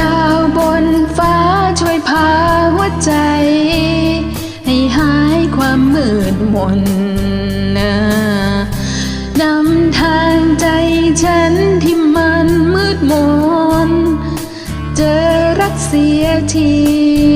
ดาวบนฟ้าช่วยพาหัวใจ ให้หายความมืดมนนะนำทางใจฉันที่มันมืดมน เจอรักเสียที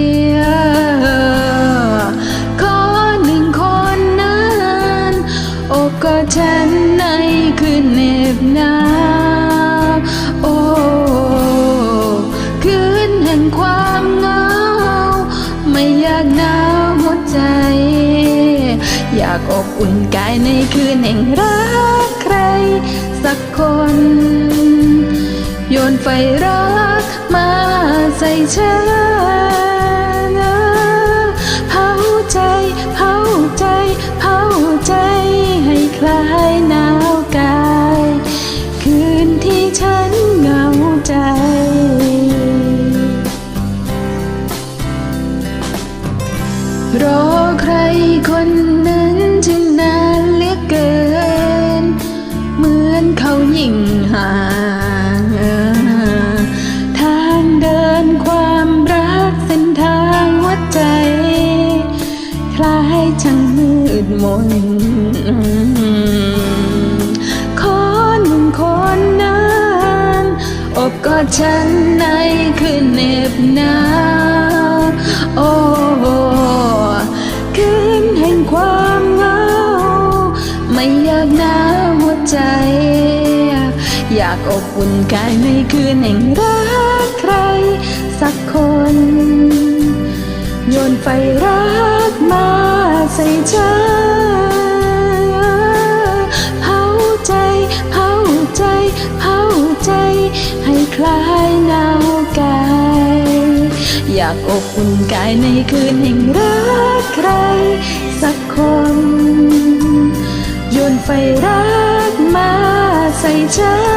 ากอบอุ่นกายในคืนแห่งรักใคร สักคน โยนไฟรักมาใส่ฉันเผาใจเผาใจเผาใจให้คลายหนาวกาย คืนที่ฉันเหงาใจรอใครคน ยิ่งห่างทางเดินความรักเส้นทางหัวใจ คล้ายช่างมืดมนขอหนึ่งคนนั้นอบกอดฉันในคืนเหน็บหนาวโอ้ากอบอุ่นกายในคืนแห่งรักใครสักคน โยนไฟรักมาใส่ฉันเผาใจ เผาใจ เผาใจ ให้คลายหนาวกาย อยากอบอุ่นกายในคืนแห่งรักใครสักคน โยนไฟรักมาใส่ฉัน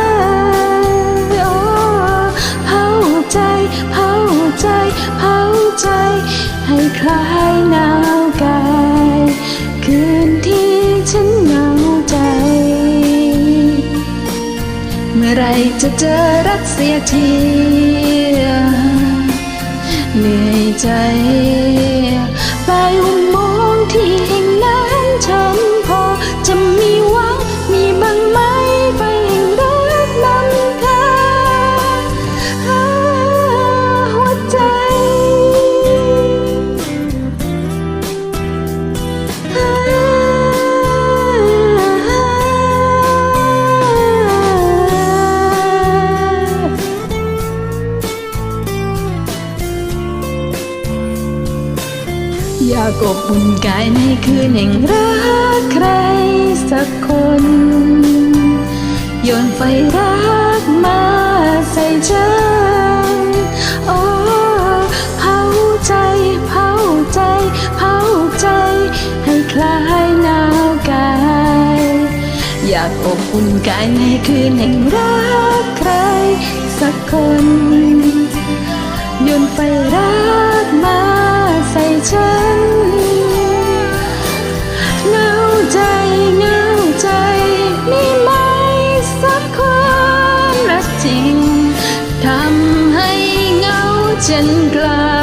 คลายหนาวกาย คืนที่ฉันเหงาใจ เมื่อไรจะเจอรักเสียทีเหนื่อยใจ อยากอบอุ่นกายในคืนแห่งรักใครสักคน โยนไฟรักมาใส่ฉันโอ้เผาใจเผาใจเผาใจ ให้คลายหนาวกาย อยากอบอุ่นกายในคืนแห่งรักใครสักคน โยนไฟรักมา ใส่ฉันเหงาใจเหงาใจมีไหมสักคนรักจริงทำให้เหงาฉันกลา